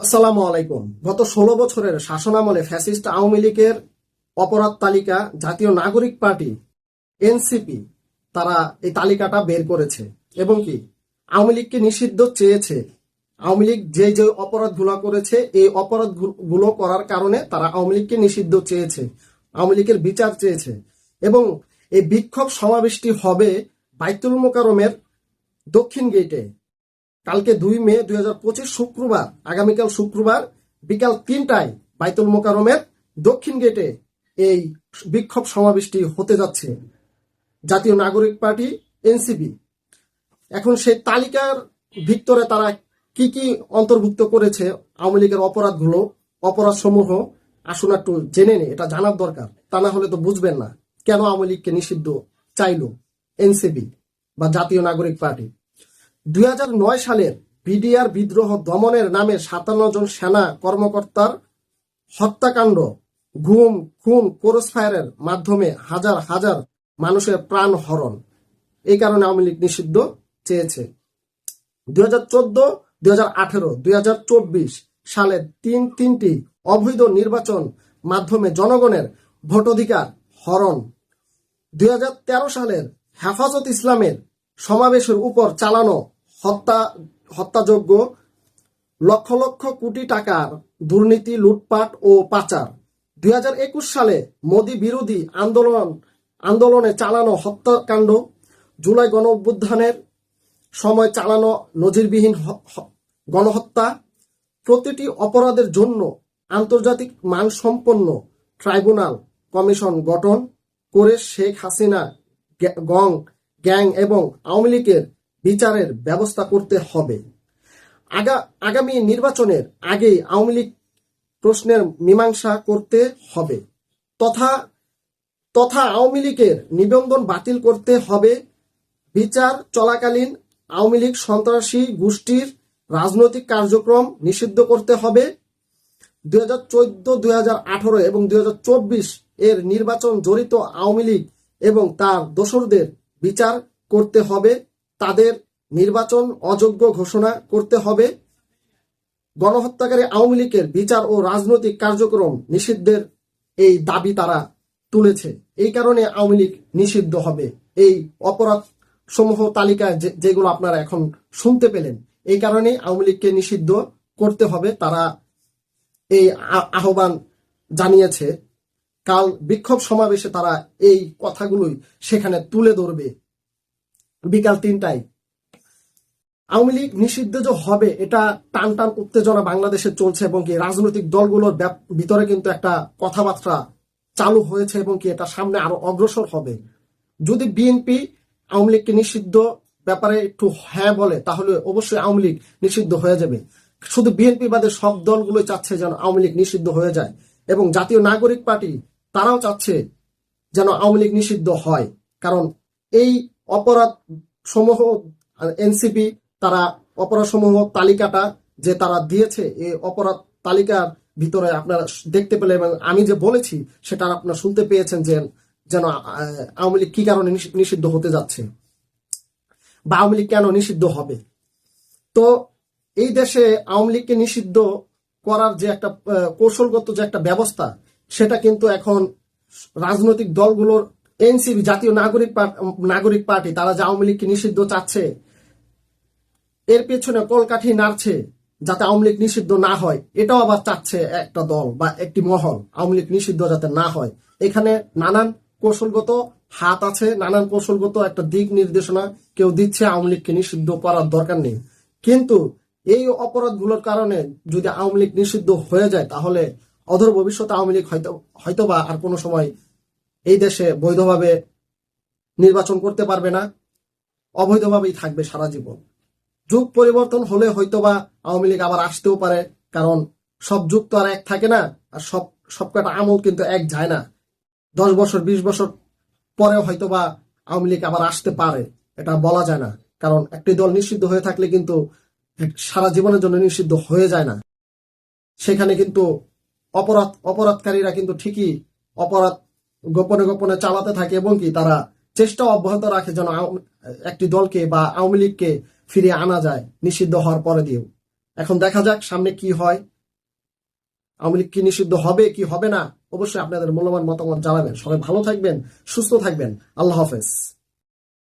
আসসালামু আলাইকুম। গত ষোলো বছরের শাসনামলে ফ্যাসিস্ট আওয়ামী লীগের অপরাধ তালিকা জাতীয় নাগরিক পার্টি, এনসিপি, তারা এই তালিকাটা বের করেছে এবং কি আওয়ামী লীগকে নিষিদ্ধ চেয়েছে। আওয়ামী লীগ যে যে অপরাধগুলো করেছে, এই অপরাধগুলো করার কারণে তারা আওয়ামী লীগকে নিষিদ্ধ চেয়েছে, আওয়ামী লীগের বিচার চেয়েছে এবং এই বিক্ষোভ সমাবেশটি হবে বাইতুল মোকারমের দক্ষিণ গেটে। কালকে দুই মে দুই হাজার পঁচিশ শুক্রবার, আগামীকাল শুক্রবার, বিকাল তিনটায় বাইতুল মোকারমের দক্ষিণ গেটে এই বিক্ষোভ সমাবেশটি হতে যাচ্ছে। জাতীয় নাগরিক পার্টি, এনসিপি। এখন সেই তালিকার ভিতরে তারা কি কি অন্তর্ভুক্ত করেছে, আওয়ামী লীগের অপরাধগুলো অপরাধ সমূহ আসুন একটু জেনে নে এটা জানার দরকার। তা না হলে তো বুঝবেন না, কেন আওয়ামী লীগকে নিষিদ্ধ চাইলো এনসিপি বা জাতীয় নাগরিক পার্টি? দুই হাজার নয় সালের বিডিআর বিদ্রোহ দমনের নামে সাতান্ন জন সেনা কর্মকর্তার হত্যাকাণ্ড, ঘুম, খুন ক্রস ফায়ারের মাধ্যমে হাজার হাজার মানুষের প্রাণ হরণ। এই কারণে আওয়ামী লীগ নিষিদ্ধ চেয়েছে। দুই হাজার চোদ্দ হাজার হাজার চব্বিশ সালে তিন তিনটি অবৈধ নির্বাচন মাধ্যমে জনগণের ভোটাধিকার হরণ। দুই হাজার তেরো সালের হেফাজত ইসলামের সমাবেশের উপর চালানো হত্যা হত্যাযোগ্য লক্ষ লক্ষ কোটি টাকার দুর্নীতি, লুটপাট ও পাচার। দুই হাজার একুশ সালে মোদী বিরোধী আন্দোলন, আন্দোলনে চালানো হত্যাকাণ্ড, জুলাই গণ অভ্যুত্থানের সময় চালানো নজিরবিহীন গণহত্যা, প্রতিটি অপরাধের জন্য আন্তর্জাতিক মানসম্পন্ন ট্রাইব্যুনাল কমিশন গঠন করে শেখ হাসিনা গং, গ্যাং এবং আওয়ামী লীগের বিচারের ব্যবস্থা করতে হবে। আগা, আগামী নির্বাচনের আগেই আওয়ামী লীগ প্রশ্নের মীমাংসা করতে হবে। তথা তথা আওয়ামী লীগের নিবন্ধন বাতিল করতে হবে। বিচার চলাকালীন আওয়ামী লীগ সন্ত্রাসী গোষ্ঠীর রাজনৈতিক কার্যক্রম নিষিদ্ধ করতে হবে। দুই হাজার চোদ্দ, দুই হাজার আঠারো এবং দুই হাজার চব্বিশ এর নির্বাচন জড়িত আওয়ামী লীগ এবং তার দোসরদের বিচার করতে হবে। তাদের নির্বাচন অযোগ্য ঘোষণা করতে হবে। গণহত্যাকারী আওয়ামী লীগের বিচার ও রাজনৈতিক কার্যক্রম নিষিদ্ধের এই দাবি তারা তুলেছে। এই কারণে আওয়ামী লীগ নিষিদ্ধ হবে। এই অপরাধ সমূহ তালিকায় যেগুলো আপনারা এখন শুনতে পেলেন, এই কারণে আওয়ামী লীগকে নিষিদ্ধ করতে হবে। তারা এই আহ্বান জানিয়েছে। কাল বিক্ষোভ সমাবেশে তারা এই কথাগুলোই সেখানে তুলে ধরবে। বিকাল তিনটায়। আওয়ামী লীগ নিষিদ্ধ যে হবে, এটা টান টান উত্তেজনা বাংলাদেশে চলছে এবং কি রাজনৈতিক দলগুলোর ভিতরে কিন্তু একটা কথাবার্তা চালু হয়েছে এবং কি এটা সামনে আরও অগ্রসর হবে। যদি বিএনপি আওয়ামী লীগকে নিষিদ্ধ ব্যাপারে একটু হ্যাঁ বলে, তাহলে অবশ্যই আওয়ামী লীগ নিষিদ্ধ হয়ে যাবে। শুধু বিএনপি বাদে সব দলগুলো চাচ্ছে যেন আওয়ামী লীগ নিষিদ্ধ হয়ে যায় এবং জাতীয় নাগরিক পার্টি, তারাও চাচ্ছে যেন আওয়ামী লীগ নিষিদ্ধ হয়। কারণ এই অপরাধ সমূহ, এনসিপি, তারা অপরাধ সমূহ তালিকাটা যে তারা দিয়েছে, এই অপরাধ তালিকার ভিতরে আপনারা দেখতে পেলে এবং আমি যে বলেছি, সেটা আপনারা শুনতে পেয়েছেন যে যেন আওয়ামী লীগ কি কারণে নিষিদ্ধ হতে যাচ্ছে? বা আওয়ামী লীগ কেন নিষিদ্ধ হবে? তো এই দেশে আওয়ামী লীগকে নিষিদ্ধ করার যে একটা কৌশলগত যে একটা ব্যবস্থা, সেটা কিন্তু এখন রাজনৈতিক দলগুলোর এনসিবি জাতীয় নাগরিক নাগরিক পার্টি, তারা যে আওয়ামী লীগকে নিষিদ্ধ চাচ্ছে, এর পেছনে কলকাঠি নাড়ছে যাতে আওয়ামী লীগ নিষিদ্ধ না হয়। এটাও আবার চাচ্ছে একটা দল বা একটি মহল, আওয়ামী লীগ নিষিদ্ধ যাতে না হয়। এখানে নানান কৌশলগত হাত আছে, নানান কৌশলগত একটা দিক নির্দেশনা কেউ দিচ্ছে আওয়ামী লীগকে নিষিদ্ধ করার দরকার নেই। কিন্তু এই অপরাধগুলোর কারণে যদি আওয়ামী লীগ নিষিদ্ধ হয়ে যায়, তাহলে অধর ভবিষ্যতে আওয়ামী লীগ হয়তো, হয়তোবা আর কোনো সময় এই দেশে বৈধভাবে নির্বাচন করতে পারবে না, অবৈধভাবেই থাকবে সারা জীবন। যুগ পরিবর্তন হলে হয়তোবা আওয়ামী লীগ আবার আসতেও পারে, কারণ সব যুগ তো আর এক থাকে না, আর সব, সবকটা আমল কিন্তু এক যায় না। দশ বছর, বিশ বছর পরেও হয়তোবা আওয়ামী লীগ আবার আসতে পারে, এটা বলা যায় না। কারণ একটি দল নিষিদ্ধ হয়ে থাকলে কিন্তু সারা জীবনের জন্য নিষিদ্ধ হয়ে যায় না। সেখানে কিন্তু অপরাধ, অপরাধকারীরা কিন্তু ঠিকই অপরাধ গোপনে গোপনে চালাতে থাকে এবং কি তারা চেষ্টা অব্যাহত রাখে যেন একটি দলকে বা আওয়ামী লীগকে ফিরে আনা যায় নিষিদ্ধ হওয়ার পরে দিয়েও। এখন দেখা যাক সামনে কি হয়। আওয়ামী লীগ কি নিষিদ্ধ হবে, কি হবে না? অবশ্যই আপনাদের মূল্যবান মতামত জানাবেন। সবাই ভালো থাকবেন, সুস্থ থাকবেন। আল্লাহ হাফেজ।